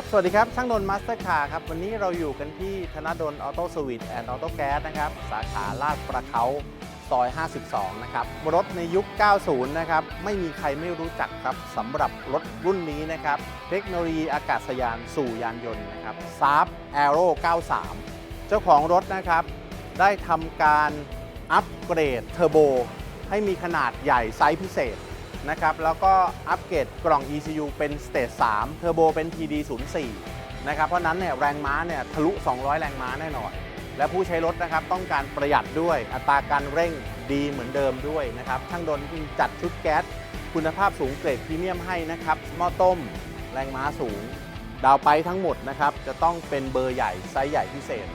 ครับ สวัสดีครับ ช่างนนท์มาสเตอร์คาร์ครับ วันนี้เราอยู่กันที่ธนดลออโต้สวิตแอนด์ออโต้แก๊สนะครับ สาขาลาดประเขาซอย 52 นะครับ รถในยุค 90 นะครับ ไม่มีใครไม่รู้จักครับสำหรับรถรุ่นนี้นะครับ เทคโนโลยีอากาศยานสู่ยานยนต์นะครับ s a r p Aero 93 เจ้าของรถนะครับ ได้ทำการอัปเกรดเทอร์โบ ให้มีขนาดใหญ่ไซส์พิเศษ นะครับ แล้วก็อัปเกรดกล่อง ECU เป็นสเตจ3เทอร์โบเป็น TD 0 4 นะครับ เพราะนั้นเนี่ยแรงม้าเนี่ยทะลุ 200 แรงม้าแน่นอน และผู้ใช้รถนะครับต้องการประหยัดด้วย อัตราการเร่งดีเหมือนเดิมด้วยนะครับช่างดนจึงจัดชุดแก๊สคุณภาพสูงเกรดพรีเมียมให้นะครับ หม้อต้ม แรงม้าสูง ดาวไปทั้งหมดนะครับ จะต้องเป็นเบอร์ใหญ่ไซส์ใหญ่พิเศษ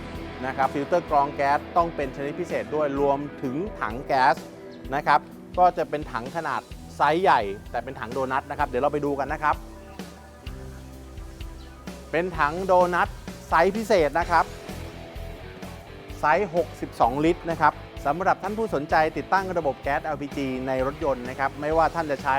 นะครับ ฟิลเตอร์กรองแก๊สต้องเป็นชนิดพิเศษด้วยรวมถึงถังแก๊สนะครับ ก็จะเป็นถังขนาด ไซส์ใหญ่ แต่เป็นถังโดนัทนะครับ เดี๋ยวเราไปดูกันนะครับ เป็นถังโดนัทไซส์พิเศษนะครับไซส์ 62 ลิตรนะครับสำหรับท่านผู้สนใจติดตั้งระบบแก๊ส LPG ในรถยนต์นะครับ ไม่ว่าท่านจะใช้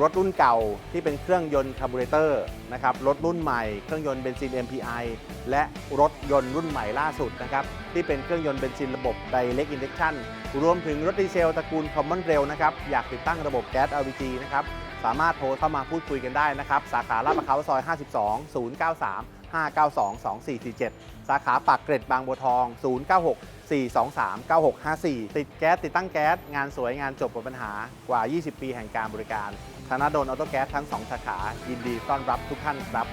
รถรุ่นเก่าที่เป็นเครื่องยนต์คาร์บูเรเตอร์นะครับรถรุ่นใหม่เครื่องยนต์เบนซิน MPI และรถยนต์รุ่นใหม่ล่าสุดนะครับที่เป็นเครื่องยนต์เบนซินระบบ Direct Injection รวมถึงรถดีเซลตระกูล Common Rail นะครับอยากติดตั้งระบบแก๊ส LPG นะครับ สามารถโทรเข้ามาพูดคุยกันได้นะครับ สาขาลาดพร้าวซอย 52 093 592 2447 สาขาปากเกร็ดบางบัวทอง 096 423 9654 ติดแก๊ส ติดตั้งแก๊ส งานสวยงานจบหมดปัญหากว่า 20 ปีแห่งการบริการ ธนาดลออโต้แก๊สทั้ง 2 สาขา ยินดีต้อนรับทุกท่านครับ